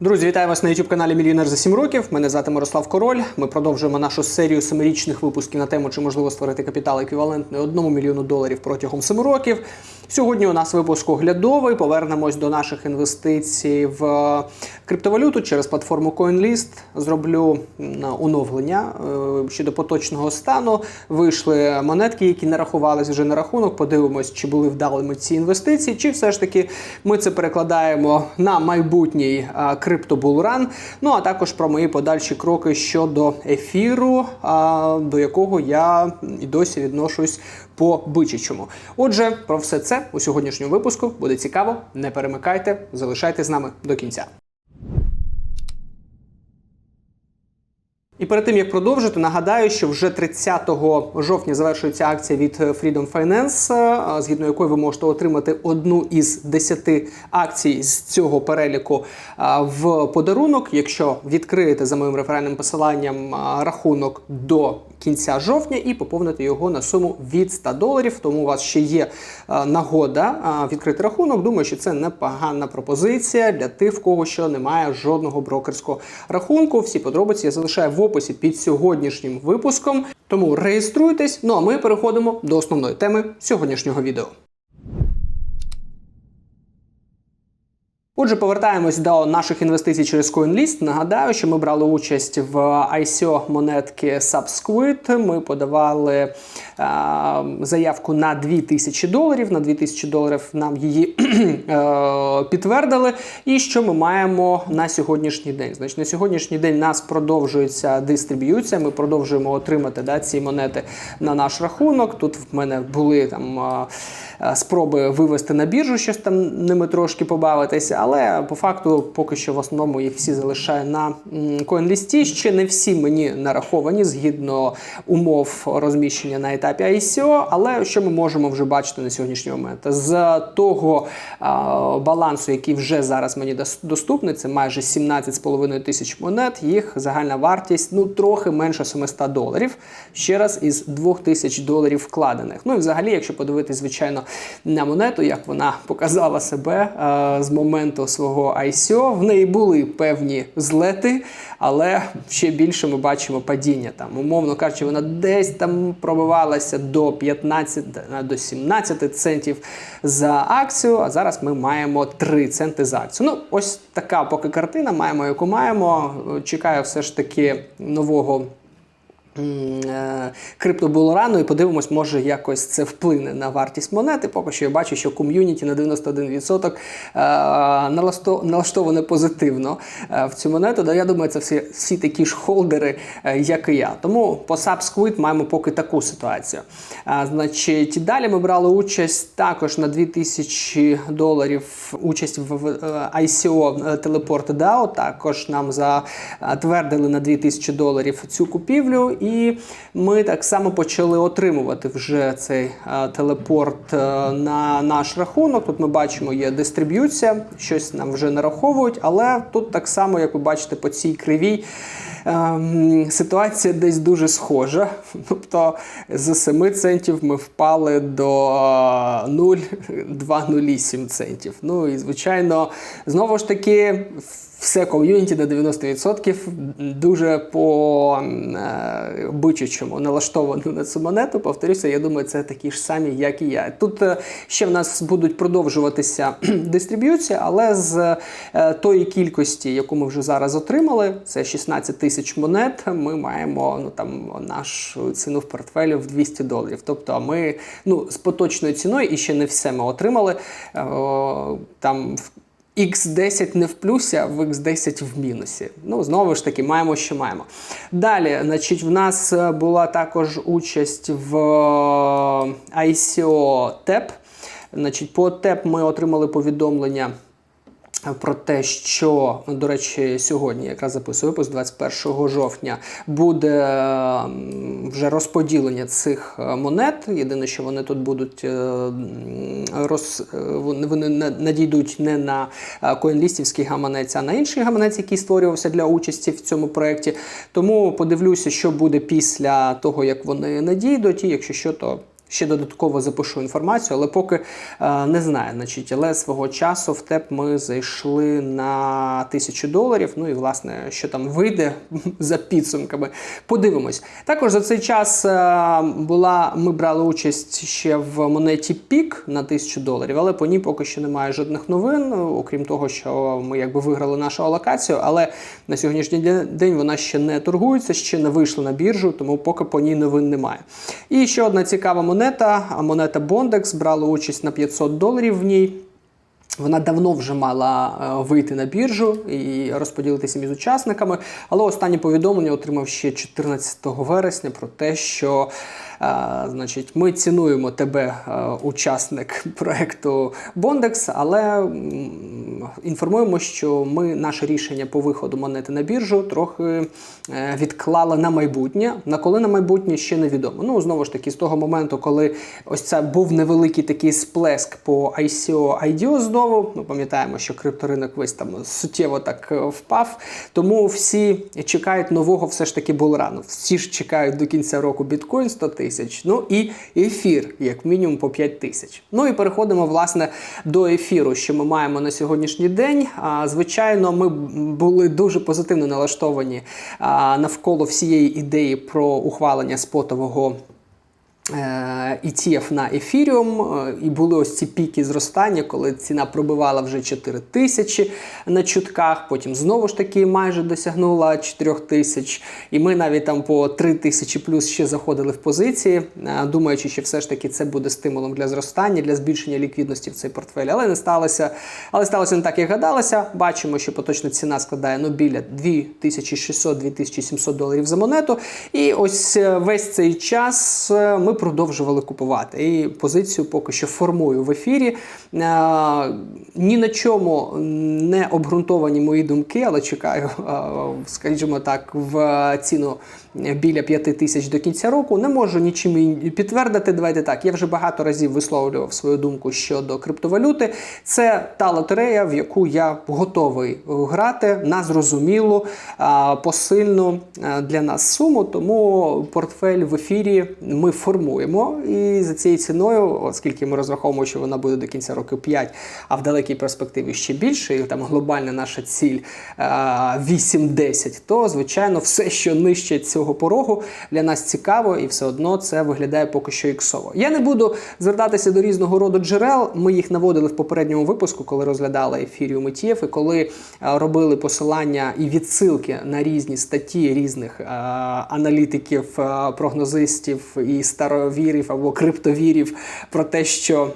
Друзі, вітаю вас на youtube каналі Мільйонер за 7 років. Мене звати Мирослав Король. Ми продовжуємо нашу серію семирічних випусків на тему, чи можливо створити капітал еквівалентний 1 мільйону доларів протягом 7 років. Сьогодні у нас випуск оглядовий. Повернемось до наших інвестицій в криптовалюту через платформу CoinList. Зроблю оновлення е, щодо поточного стану. Вийшли монетки, які не рахувались вже на рахунок. Подивимось, чи були вдалими ці інвестиції, чи все ж таки ми це перекладаємо на майбутній криптобулран. Ну а також про мої подальші кроки щодо ефіру, до якого я і досі відношусь по бичачому. Отже, про все це у сьогоднішньому випуску буде цікаво. Не перемикайте, залишайтесь з нами до кінця. І перед тим як продовжити, нагадаю, що вже 30 жовтня завершується акція від Freedom Finance, е, згідно якої ви можете отримати одну із 10 акцій з цього переліку е, в подарунок, якщо відкриєте за моїм реферальним посиланням е, рахунок до кінця жовтня і поповнити його на суму від 100 доларів. Тому у вас ще є е, нагода е, відкрити рахунок. Думаю, що це непогана пропозиція для тих, в кого ще немає жодного брокерського рахунку. Всі подробиці я залишаю в описі під сьогоднішнім випуском. Тому реєструйтесь. Ну а ми переходимо до основної теми сьогоднішнього відео. Отже, повертаємось до наших інвестицій через CoinList. Нагадаю, що ми брали участь в ICO монетки Subsquid. Ми подавали е, заявку на 2000 доларів. На 2000 доларів нам її е, підтвердили. І що ми маємо на сьогоднішній день? Значить, на сьогоднішній день нас продовжується дистриб'юція. Ми продовжуємо отримати да, ці монети на наш рахунок. Тут в мене були там. Е, Спроби вивести на біржу, щось там ними трошки побавитися, але по факту поки що в основному їх всі залишаю на CoinList. Ще не всі мені нараховані згідно умов розміщення на етапі ICO, але що ми можемо вже бачити на сьогоднішній момент? З того а, балансу, який вже зараз мені доступний, це майже 17,5 тисяч монет. Їх загальна вартість ну трохи менше 700 доларів. Ще раз із 2000 доларів вкладених. Ну і взагалі, якщо подивитись, звичайно, на монету, як вона показала себе е, з моменту свого ICO, в неї були певні злети, але ще більше ми бачимо падіння. Там, умовно кажучи, вона десь там пробивалася до 15, е, до 17 центів за акцію, а зараз ми маємо 3 центи за акцію. Ну, ось така поки картина, маємо, яку маємо. Чекаю все ж таки нового м, е, криптобулрану і подивимось, може якось це вплине на вартість монети. Поки що я бачу, що ком'юніті на 91% е, налаштоване позитивно е, в цю монету. Я думаю, це всі, всі такі ж холдери, е, як і я. Тому по Subsquid маємо поки таку ситуацію. Значить, далі ми брали участь також на 2000 доларів участь в, ICO Teleport DAO. Також нам затвердили на 2000 доларів цю купівлю, і ми так само почали отримувати вже цей е, телепорт е, на наш рахунок. Тут ми бачимо, є дистриб'юція, щось нам вже нараховують, але тут так само, як ви бачите, по цій кривій. ем, Ситуація десь дуже схожа. Тобто з 7 центів ми впали до е, 0,207 центів. Ну і звичайно, знову ж таки, все ком'юніті на 90% дуже по е, бичачому налаштовано на цю монету. Повторюся, я думаю, це такі ж самі, як і я. Тут е, ще в нас будуть продовжуватися дистриб'юція, але з е, тої кількості, яку ми вже зараз отримали, це 16 тисяч монет. Ми маємо ну там нашу ціну в портфелі в 200 доларів. Тобто ми ну з поточною ціною і ще не все ми отримали. Там в X10 не в плюсі, а в X10 в мінусі. Ну, знову ж таки, маємо, що маємо. Далі, значить, в нас е, була також участь в е, ICO TEP. Значить, по TEP ми отримали повідомлення. Про те, що до речі, сьогодні якраз записую випуск 21 жовтня буде вже розподілення цих е, монет. Єдине, що вони тут будуть е, роз, е, вони, надійдуть не на коінлістівський гаманець, а на інший гаманець, який створювався для участі в цьому проєкті. Тому подивлюся, що буде після того, як вони надійдуть, і якщо що, то Ще додатково запишу інформацію, але поки е, не знаю. Значить, але свого часу в ТЕП ми зайшли на тисячу доларів. Ну і власне, що там вийде за підсумками. Подивимось. Також за цей час е, була, ми брали участь ще в монеті Пік на тисячу доларів, але по ній поки що немає жодних новин, окрім того, що ми якби виграли нашу алокацію. Але на сьогоднішній день вона ще не торгується, ще не вийшла на біржу, тому поки по ній новин немає. І ще одна цікава монета монета, Bondex брала участь на 500 доларів в ній. Вона давно вже мала е, вийти на біржу і розподілитися між учасниками, але останнє повідомлення отримав ще 14 вересня про те, що а, значить, ми цінуємо тебе, а, учасник проекту Bondex, але інформуємо, що ми наше рішення по виходу монети на біржу трохи е, відклали на майбутнє. На коли на майбутнє ще невідомо. Ну знову ж таки, з того моменту, коли ось це був невеликий такий сплеск по ICO IDO знову. Ми пам'ятаємо, що крипторинок весь там суттєво так е, впав. Тому всі чекають нового, все ж таки булрану. Всі ж чекають до кінця року біткоін 100 тисяч. Ну і ефір, як мінімум, по 5 тисяч. Ну і переходимо власне до ефіру, що ми маємо на сьогоднішній день. Звичайно, ми були дуже позитивно налаштовані навколо всієї ідеї про ухвалення спотового. Е, ETF на ефіріум, і були ось ці піки зростання, коли ціна пробивала вже 4 тисячі на чутках, потім знову ж таки майже досягнула 4 тисяч. І ми навіть там по 3 тисячі плюс ще заходили в позиції, е, думаючи, що все ж таки це буде стимулом для зростання, для збільшення ліквідності в цей портфель. Але не сталося. Але сталося не так, як гадалося. Бачимо, що поточна ціна складає ну, біля 2600-2700 доларів за монету. І ось е, весь цей час ми продовжували купувати. І позицію поки що формую в ефірі. Е, Ні на чому не обґрунтовані мої думки, але чекаю, е, скажімо так, в ціну біля 5 тисяч до кінця року. Не можу нічим підтвердити. Давайте так. Я вже багато разів висловлював свою думку щодо криптовалюти. Це та лотерея, в яку я готовий грати на зрозумілу, посильну для нас суму. Тому портфель в ефірі ми формуємо. І за цією ціною, оскільки ми розраховуємо, що вона буде до кінця року 5, а в далекій перспективі ще більше, і там глобальна наша ціль 8-10, то звичайно все, що нижче цього порогу, для нас цікаво, і все одно це виглядає поки що іксово. Я не буду звертатися до різного роду джерел. Ми їх наводили в попередньому випуску, коли розглядали ефіріум ETF, і коли е, робили посилання і відсилки на різні статті різних е, аналітиків, е, прогнозистів і старовірів або криптовірів про те, що.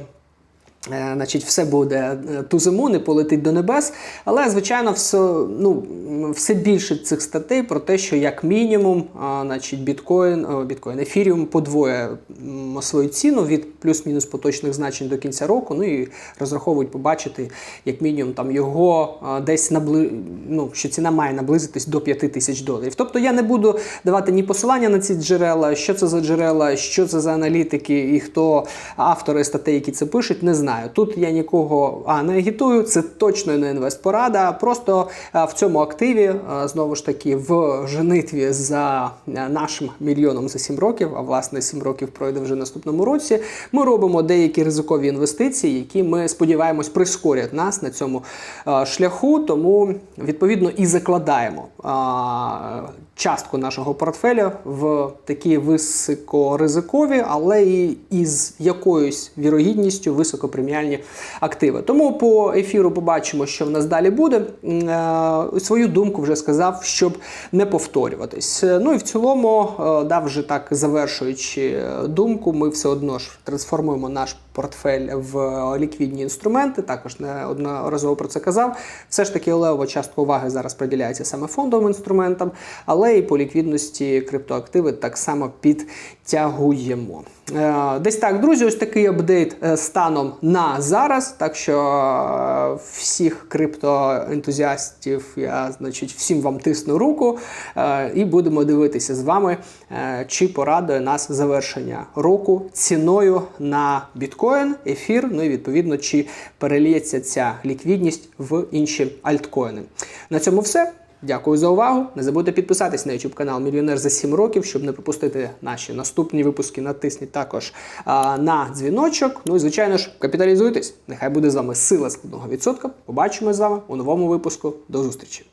Е, Значить, все буде е, ту зиму, не полетить до небес. Але, звичайно, все, ну, все більше цих статей про те, що як мінімум, а, значить, біткоін, о, біткоін, ефіріум подвоє свою ціну від плюс-мінус поточних значень до кінця року. Ну і розраховують побачити, як мінімум, там його десь набли... ну, що ціна має наблизитись до 5 тисяч доларів. Тобто я не буду давати ні посилання на ці джерела, що це за джерела, що це за аналітики і хто автори статей, які це пишуть, не знаю. Тут я нікого а, не агітую, це точно не інвестпорада. Просто в цьому активі знову ж таки в женитві за нашим мільйоном за 7 років, а власне 7 років пройде вже наступному році. Ми робимо деякі ризикові інвестиції, які ми сподіваємось прискорять нас на цьому шляху. Тому відповідно і закладаємо частку нашого портфеля в такі високоризикові, але і із якоюсь вірогідністю високопреміальні активи. Тому по ефіру побачимо, що в нас далі буде. Е, Свою думку вже сказав, щоб не повторюватись. Ну і в цілому, е, да, вже так завершуючи е, думку, ми все одно ж трансформуємо наш портфель в ліквідні інструменти. Також неодноразово про це казав. Все ж таки, левова частка уваги зараз приділяється саме фондовим інструментам, але і по ліквідності криптоактиви так само підтягуємо. Десь так, друзі, ось такий апдейт станом на зараз. Так що е, всіх криптоентузіастів я, значить, всім вам тисну руку е, і будемо дивитися з вами, е, чи порадує нас завершення року ціною на біткоін, ефір, ну і відповідно, чи переліється ця ліквідність в інші альткоїни. На цьому все. Дякую за увагу. Не забудьте підписатись на YouTube канал Мільйонер за 7 років, щоб не пропустити наші наступні випуски. Натисніть також а, на дзвіночок. Ну і звичайно ж, капіталізуйтесь. Нехай буде з вами сила складного відсотка. Побачимось з вами у новому випуску. До зустрічі!